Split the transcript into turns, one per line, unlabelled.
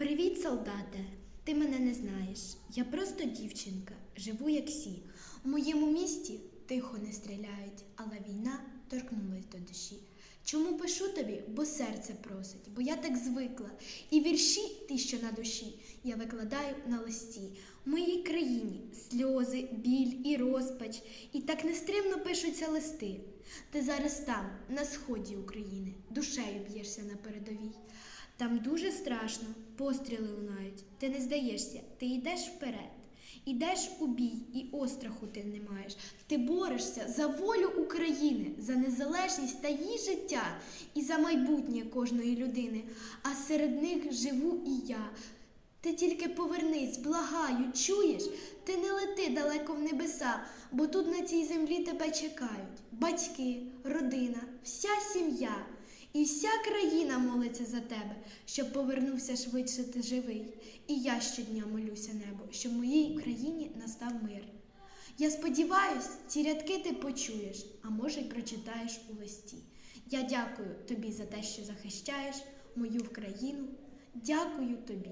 Привіт, солдате! Ти мене не знаєш. Я просто дівчинка, живу як всі. У моєму місті тихо не стріляють, але війна торкнулась до душі. Чому пишу тобі? Бо серце просить, бо я так звикла. І вірші, ті, що на душі, я викладаю на листі. В моїй країні сльози, біль і розпач, і так нестримно пишуться листи. Ти зараз там, на сході України, душею б'єшся на передовій. Там дуже страшно, постріли лунають. Ти не здаєшся, ти йдеш вперед. Ідеш у бій, і остраху ти не маєш. Ти борешся за волю України, за незалежність та її життя, і за майбутнє кожної людини. А серед них живу і я. Ти тільки повернись, благаю, чуєш? Ти не лети далеко в небеса, бо тут на цій землі тебе чекають. Батьки, родина, вся сім'я. І вся країна молиться за тебе, щоб повернувся швидше ти живий. І я щодня молюся небо, щоб в моїй країні настав мир. Я сподіваюсь, ці рядки ти почуєш, а може й прочитаєш у листі. Я дякую тобі за те, що захищаєш мою країну. Дякую тобі.